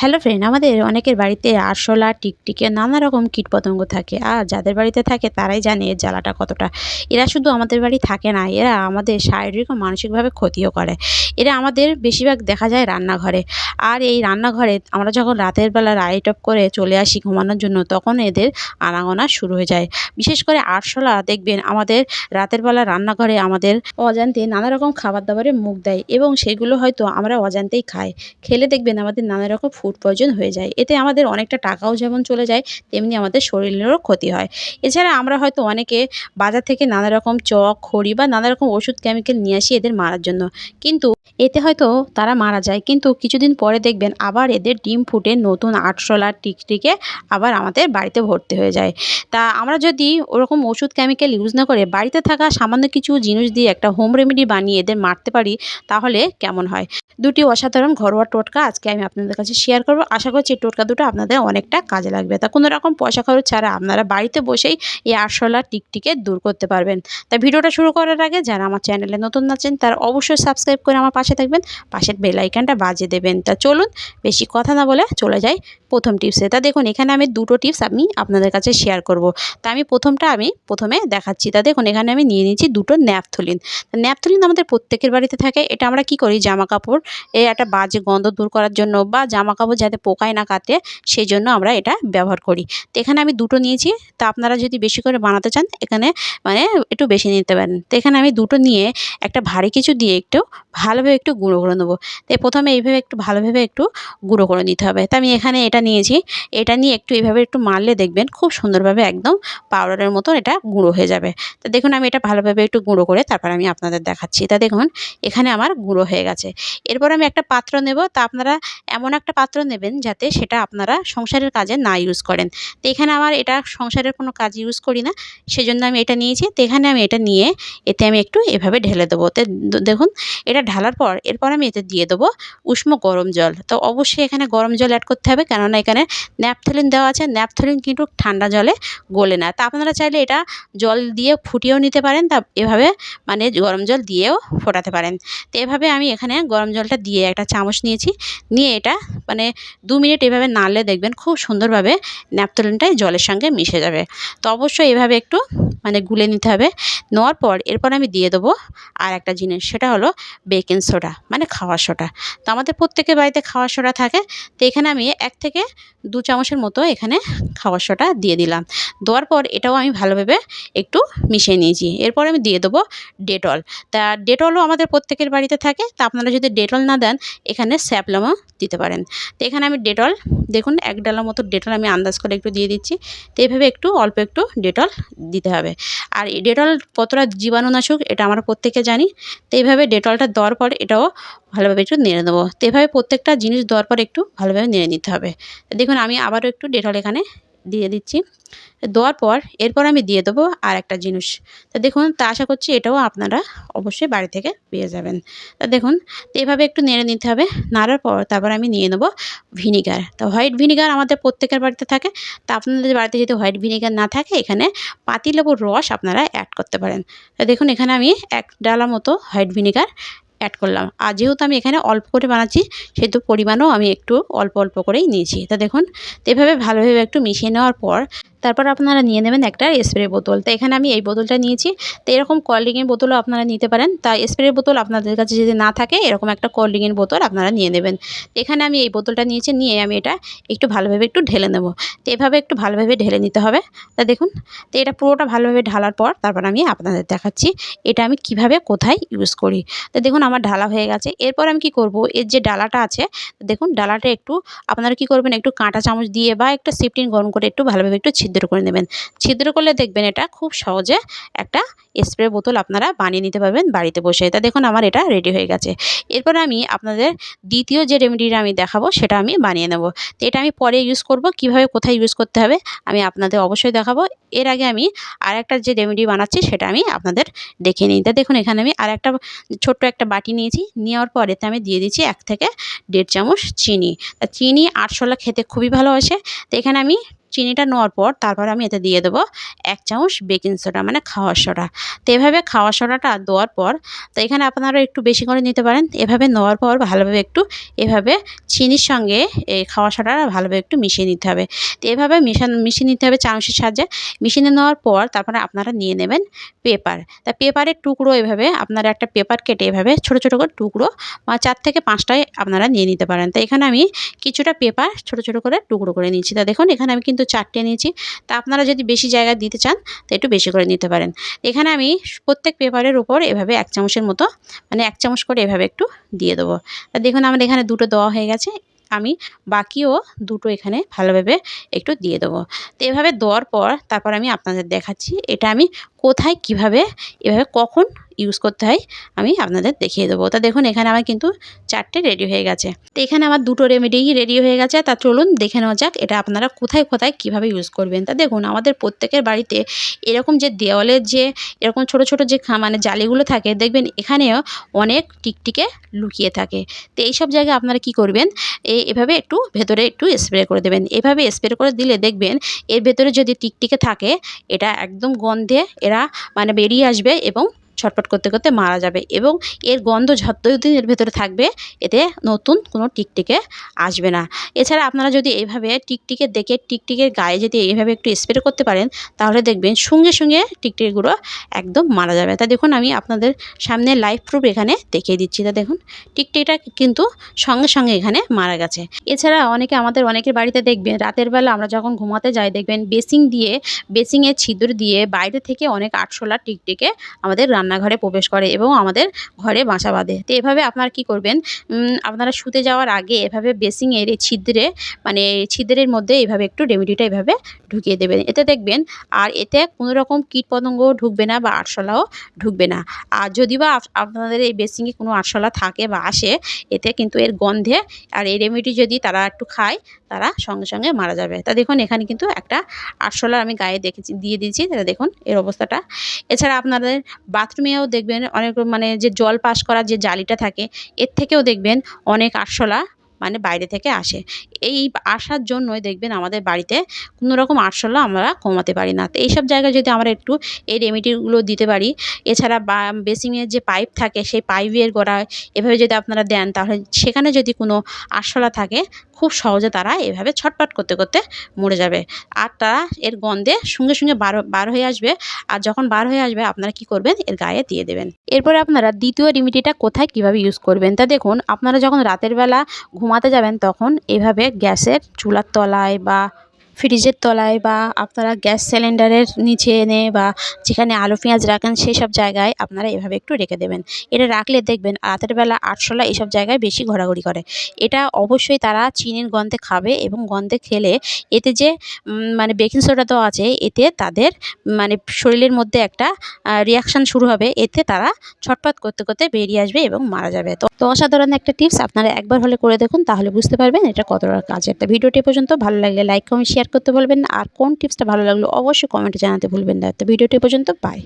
Hello friend আমাদের অনেকের বাড়িতে আরশোলা, টিকটিকে, নানা রকম কীটপতঙ্গ থাকে। আর যাদের বাড়িতে থাকে, তারাই জানে এর জ্বালাটা কতটা। এরা শুধু আমাদের বাড়ি থাকে না, এরা আমাদের শারীরিক ও মানসিকভাবে ক্ষতিও করে। এরা আমাদের বেশিরভাগ দেখা যায় রান্নাঘরে। আর এই রান্নাঘরে আমরা যখন রাতের বেলা লাইট অফ করে চলে আসি ঘুমানোর জন্য, তখন এদের আনাগোনা শুরু হয়ে যায়। বিশেষ করে আরশোলা, দেখবেন আমাদের রাতের বেলা রান্নাঘরে আমাদের অজান্তে নানা রকম খাবার দাবারে মুখ দেয় এবং সেগুলো হয়তো আমরা অজান্তেই খাই। খেলে দেখবেন আমাদের নানা রকম ফুড পয়জন হয়ে যায়। এতে আমাদের অনেকটা টাকাও যেমন চলে যায়, তেমনি আমাদের শরীরেরও ক্ষতি হয়। এছাড়া আমরা হয়তো অনেকে বাজার থেকে নানা রকম চক, খড়ি বা নানা রকম ওষুধ, কেমিক্যাল নিয়ে আসি এদের মারার জন্য। কিন্তু এতে হয়তো তারা মারা যায়। কিন্তু কিছুদিন পরে দেখবেন আবার এদের ডিম ফুটে নতুন আরশোলা টিকটিকে আবার আমাদের বাড়িতে ভর্তি হয়ে যায়। তা আমরা যদি ওরকম ওষুধ, কেমিক্যাল ইউজ না করে বাড়িতে থাকা সামান্য কিছু জিনিস দিয়ে একটা হোম রেমেডি বানিয়ে এদের মারতে পারি, তাহলে কেমন হয়? দুটি অসাধারণ ঘরোয়া টোটকা আজকে আমি আপনাদের কাছে শেয়ার করব। আশা করছি টোটকা দুটো আপনাদের অনেকটা কাজে লাগবে। তা কোনো রকম পয়সা খরচ ছাড়া আপনারা বাড়িতে বসেই এই আরশোলা টিকটিকে দূর করতে পারবেন। তা ভিডিওটা শুরু করার আগে যারা আমার চ্যানেলে নতুন আছেন, তারা অবশ্যই সাবস্ক্রাইব করে আমার পাশে থাকবেন, পাশের বেল আইকনটা বাজিয়ে দেবেন। তা চলুন, বেশি কথা না বলে চলে যাই প্রথম টিপসে। তা দেখুন, এখানে আমি দুটো টিপস আমি আপনাদের কাছে শেয়ার করব। তা আমি প্রথমটা আমি প্রথমে দেখাচ্ছি। তা দেখুন, এখানে আমি নিয়ে নিয়েছি দুটো ন্যাপথলিন। তা ন্যাপথলিন আমাদের প্রত্যেকের বাড়িতে থাকে। এটা আমরা কি করি? জামা কাপড় এ একটা বাজে গন্ধ দূর করার জন্য বা জামা কাপড় যাতে পোকায় না কাটে সেই জন্য আমরা এটা ব্যবহার করি। তো এখানে আমি দুটো নিয়েছি, তা আপনারা যদি বেশি করে বানাতে চান, এখানে মানে একটু বেশি নিতে পারেন। তো এখানে আমি দুটো নিয়ে একটা ভারী কিছু দিয়ে একটু ভালোভাবে একটু গুঁড়ো করে নেব। তো প্রথমে এইভাবে একটু ভালোভাবে একটু গুঁড়ো করে নিতে হবে। তো আমি এখানে এটা নিয়েছি, এটা নিয়ে একটু এইভাবে একটু মারলে দেখবেন খুব সুন্দরভাবে একদম পাউডারের মতো এটা গুঁড়ো হয়ে যাবে। তো দেখুন আমি এটা ভালোভাবে একটু গুঁড়ো করে তারপর আমি আপনাদের দেখাচ্ছি। তা দেখুন, এখানে আমার গুঁড়ো হয়ে গেছে। এরপর আমি একটা পাত্র নেব। তা আপনারা এমন একটা পাত্র নেবেন যাতে সেটা আপনারা সংসারের কাজে না ইউজ করেন। তো এখানে আমার এটা সংসারের কোনো কাজ ইউজ করি না, সেজন্য আমি এটা নিয়েছি। তো এখানে আমি এটা নিয়ে এতে আমি একটু এভাবে ঢেলে দেবো। তো দেখুন, এটা ঢালার পর এরপর আমি এতে দিয়ে দেবো উষ্ণ গরম জল। তো অবশ্যই এখানে গরম জল অ্যাড করতে হবে, কেননা এখানে ন্যাপথলিন দেওয়া আছে। ন্যাপথলিন কিন্তু ঠান্ডা জলে গলে না। তা আপনারা চাইলে এটা জল দিয়ে ফুটিয়েও নিতে পারেন, তা এভাবে মানে গরম জল দিয়েও ফোটাতে পারেন। তো এভাবে আমি এখানে গরম জলটা দিয়ে একটা চামচ নিয়েছি। নিয়ে এটা মানে দু মিনিট এভাবে নাড়লে দেখবেন খুব সুন্দরভাবে ন্যাপথলিনটাই জলের সঙ্গে মিশে যাবে। তো অবশ্যই এভাবে একটু মানে গুলে নিতে হবে। নেওয়ার পর এরপর আমি দিয়ে দেবো আর একটা জিনিস, সেটা হলো বেকিং সোডা মানে খাওয়ার সোডা তো আমাদের প্রত্যেকের বাড়িতে খাওয়ার সোডা থাকে। তো এখানে আমি এক থেকে দু চামচের মতো এখানে খাওয়ার সোডা দিয়ে দিলাম। দেওয়ার পর এটাও আমি ভালোভাবে একটু মিশিয়ে নিয়েছি। এরপর আমি দিয়ে দেবো ডেটল তা ডেটলও আমাদের প্রত্যেকের বাড়িতে থাকে। তা আপনারা যদি ডেটল না দেন, এখানে স্যাপলামও দিতে পারেন। তো এখানে আমি ডেটল, দেখুন এক ডালার মতো ডেটল আমি আন্দাজ করে একটু দিয়ে দিচ্ছি। তো এইভাবে একটু, অল্প একটু ডেটল দিতে হবে। আর ডেটল কতটা জীবাণুনাশক, এটা আমরা প্রত্যেকে জানি। তো এইভাবে ডেটলটা দেওয়ার পর এটাও ভালোভাবে একটু নেড়ে নেব। তো এভাবে প্রত্যেকটা জিনিস দেওয়ার পর একটু ভালোভাবে নেড়ে নিতে হবে। দেখুন আমি আবারও একটু ডেটল এখানে দিয়ে দিচ্ছি। দেওয়ার পর এরপর আমি দিয়ে দেবো আর একটা জিনিস। তা দেখুন, তা আশা করছি এটাও আপনারা অবশ্যই বাড়ি থেকে পেয়ে যাবেন। তা দেখুন, তো এভাবে একটু নেড়ে নিতে হবে। নাড়ার পর তারপর আমি নিয়ে নেব ভিনিগার। তো হোয়াইট ভিনিগার আমাদের প্রত্যেকের বাড়িতে থাকে। তা আপনাদের বাড়িতে যদি হোয়াইট ভিনিগার না থাকে, এখানে পাতিলেবুর রস আপনারা অ্যাড করতে পারেন। তা দেখুন, এখানে আমি এক ডালা মতো হোয়াইট ভিনিগার অ্যাড করলাম। আর যেহেতু আমি এখানে অল্প করে বানাচ্ছি, সেহেতু পরিমাণও আমি একটু অল্প অল্প করেই নিয়েছি। তা দেখুন তো এভাবে ভালোভাবে একটু মিশিয়ে নেওয়ার পর তারপর আপনারা নিয়ে নেবেন একটা স্প্রে বোতল। তো এখানে আমি এই বোতলটা নিয়েছি। তো এরকম কোল্ড ড্রিঙ্কের বোতলও আপনারা নিতে পারেন। তা স্প্রে বোতল আপনাদের কাছে যদি না থাকে, এরকম একটা কোল্ড ড্রিঙ্কের বোতল আপনারা নিয়ে নেবেন। এখানে আমি এই বোতলটা নিয়েছি, নিয়ে আমি এটা একটু ভালোভাবে একটু ঢেলে নেব। তো এভাবে একটু ভালোভাবে ঢেলে নিতে হবে। তা দেখুন, তো এটা পুরোটা ভালোভাবে ঢালার পর তারপর আমি আপনাদের দেখাচ্ছি এটা আমি কীভাবে কোথায় ইউজ করি। তো দেখুন, আমার ঢালা হয়ে গেছে। এরপর আমি কি করব? এর যে ডালাটা আছে, দেখুন, ডালাটা একটু আপনারা কি করবেন? একটু কাঁটা চামচ দিয়ে বা একটা সিফটিন গরম করে একটু ভালোভাবে একটু ছিদ্র করে নেবেন। ছিদ্র করলে দেখবেন এটা খুব সহজে একটা স্প্রে বোতল আপনারা বানিয়ে নিতে পারবেন বাড়িতে বসে। তা দেখুন আমার এটা রেডি হয়ে গেছে। এরপর আমি আপনাদের দ্বিতীয় যে রেমেডিটা আমি দেখাবো সেটা আমি বানিয়ে নেব। তো এটা আমি পরে ইউজ করব, কীভাবে কোথায় ইউজ করতে হবে আমি আপনাদের অবশ্যই দেখাবো। এর আগে আমি আর একটা যে রেমেডি বানাচ্ছি সেটা আমি আপনাদের দেখে নিই। তা দেখুন এখানে আমি আর একটা ছোট্ট একটা বাটি নিয়েছি। নেওয়ার পর এতে আমি দিয়ে দিচ্ছি এক থেকে দেড় চামচ চিনি। তা চিনি আরশোলা খেতে খুবই ভালোবাসে তো এখানে আমি চিনিটা নেওয়ার পর তারপর আমি এতে দিয়ে দেবো এক চামচ বেকিং সোডা মানে খাওয়ার সোডা তো এভাবে খাওয়ার সোডাটা দেওয়ার পর, তো এখানে আপনারা একটু বেশি করে নিতে পারেন। এভাবে নেওয়ার পর ভালোভাবে একটু এভাবে চিনির সঙ্গে এই খাওয়া সোডাটা ভালোভাবে একটু মিশিয়ে নিতে হবে। তো এভাবে মিশান মিশিয়ে নিতে হবে চামচের সাহায্যে। মিশিয়ে নেওয়ার পর তারপরে আপনারা নিয়ে নেবেন পেপার। তা পেপারের টুকরো এভাবে আপনারা একটা পেপার কেটে এভাবে ছোটো ছোটো করে টুকরো বা চার থেকে পাঁচটায় আপনারা নিয়ে নিতে পারেন। তো এখানে আমি কিছুটা পেপার ছোটো ছোটো করে টুকরো করে নিয়েছি। তা দেখুন, এখানে আমি কিন্তু চারটে নিয়েছি। তা আপনারা যদি বেশি জায়গা দিতে চান, তো একটু বেশি করে নিতে পারেন। এখানে আমি প্রত্যেক পেপারের উপর এভাবে এক চামচের মতো মানে এক চামচ করে এভাবে একটু দিয়ে দেবো। তা দেখুন আমার এখানে দুটো দেওয়া হয়ে গেছে। আমি বাকিও দুটো এখানে ভালোভাবে একটু দিয়ে দেবো। তো এভাবে দেওয়ার পর তারপর আমি আপনাদের দেখাচ্ছি। এটা আমি কোথায়, কীভাবে, এভাবে কখন ইউজ করতে হয়, আমি আপনাদের দেখিয়ে দেবো। তা দেখুন, এখানে আমার কিন্তু চারটে রেডি হয়ে গেছে। তো এখানে আমার দুটো রেমেডিই রেডি হয়ে গেছে। তা চলুন দেখে নেওয়া যাক, এটা আপনারা কোথায় কোথায়, কীভাবে ইউজ করবেন। তা দেখুন, আমাদের প্রত্যেকের বাড়িতে এরকম যে দেওয়ালের যে, এরকম ছোট ছোট যে মানে জালিগুলো থাকে, দেখবেন এখানেও অনেক টিকটিকে লুকিয়ে থাকে। তো এইসব জায়গায় আপনারা কি করবেন এভাবে একটু ভেতরে একটু স্প্রে করে দেবেন। এভাবে স্প্রে করে দিলে দেখবেন, এর ভেতরে যদি টিকটিকে থাকে, এটা একদম গন্ধে এরা মানে বেরিয়ে আসবে এবং ছটফট করতে করতে মারা যাবে এবং এর গন্ধ যতদিন এর ভেতরে থাকবে, এতে নতুন কোনো টিকটিকে আসবে না। এছাড়া আপনারা যদি এইভাবে টিকটিকে দেখে টিকটিকের গায়ে যদি এইভাবে একটু স্প্রে করতে পারেন, তাহলে দেখবেন সঙ্গে সঙ্গে টিকটিকিগুলো একদম মারা যাবে। তা দেখুন, আমি আপনাদের সামনে লাইভ প্রুফ এখানে দেখিয়ে দিচ্ছি। তা দেখুন টিকটিকটা কিন্তু সঙ্গে সঙ্গে এখানে মারা গেছে। এছাড়া অনেকে আমাদের অনেকের বাড়িতে দেখবেন, রাতের বেলা আমরা যখন ঘুমাতে যাই, দেখবেন বেসিং দিয়ে বেসিংয়ের ছিদ্র দিয়ে বাইরে থেকে অনেক আটশোলা টিকটিকে আমাদের রান্নাঘরে প্রবেশ করে এবং আমাদের ঘরে বাসা বাঁধে। তো এভাবে আপনারা কি করবেন? আপনারা শুতে যাওয়ার আগে এভাবে বেসিংয়ের এই ছিদ্রে মানে ছিদ্রের মধ্যে এভাবে একটু রেমেডিটা এভাবে ঢুকিয়ে দেবেন। এতে দেখবেন আর এতে কোনো রকম কীটপতঙ্গ ঢুকবে না বা আরশোলাও ঢুকবে না। আর যদি বা আপনাদের এই বেসিংয়ে কোনো আরশোলা থাকে বা আসে, এতে কিন্তু এর গন্ধে আর এই রেমেডি যদি তারা একটু খায়, তারা সঙ্গে সঙ্গে মারা যাবে। তা দেখুন, এখানে কিন্তু একটা আরশোলা আমি গায়ে দেখেছি, দিয়ে দিয়েছি। তাহলে দেখুন, এর অবস্থাটা। এছাড়া আপনাদের বাথরুমেও দেখবেন অনেক মানে যে জল পাস করার যে জালিটা থাকে, এর থেকেও দেখবেন অনেক আরশোলা মানে বাইরে থেকে আসে। এই আসার জন্যই দেখবেন আমাদের বাড়িতে কোনো রকম আরশোলা আমরা কমাতে পারি না। তো এইসব জায়গায় যদি আমরা একটু এই রেমেডিগুলো দিতে পারি, এছাড়া বা বেসিংয়ের যে পাইপ থাকে সেই পাইপের গোড়ায় এভাবে যদি আপনারা দেন, তাহলে সেখানে যদি কোনো আরশোলা থাকে, খুব সহজে তারা এভাবে ছটপট করতে করতে মরে যাবে। আর তারা এর গন্ধে সঙ্গে সঙ্গে বার বার হয়ে আসবে। আর যখন বার হয়ে আসবে, আপনারা কি করবেন? এর গায়ে দিয়ে দেবেন। এরপরে আপনারা দ্বিতীয় রেমেডিটা কোথায় কীভাবে ইউজ করবেন? তা দেখুন, আপনারা যখন রাতের বেলা ঘুমাতে যাবেন তখন এভাবে গ্যাসের চুলার তলায় বা ফ্রিজের তলায় বা আপনারা গ্যাস সিলিন্ডারের নিচে এনে বা যেখানে আলু, পেঁয়াজ রাখেন সেই সব জায়গায় আপনারা এভাবে একটু রেখে দেবেন। এটা রাখলে দেখবেন রাতের বেলা আরশোলা এইসব জায়গায় বেশি ঘোরাঘুরি করে। এটা অবশ্যই তারা চিনির গন্ধে খাবে এবং গন্ধে খেলে এতে যে মানে বেকিং সোডা দেওয়া আছে, এতে তাদের মানে শরীরের মধ্যে একটা রিয়াকশান শুরু হবে। এতে তারা ছটপট করতে করতে বেরিয়ে আসবে এবং মারা যাবে। তো তো অসাধারণ একটা টিপস আপনারা একবার হলে করে দেখুন, তাহলে বুঝতে পারবেন এটা কতটা কাজের তো ভিডিওটি পর্যন্ত ভালো লাগলে লাইক কমেন্ট শেয়ার করতে বলবেন না। আর কোন টিপসটা ভালো লাগল অবশ্যই কমেন্টে জানাতে ভুলবেন না। তো ভিডিওটি পর্যন্ত বাই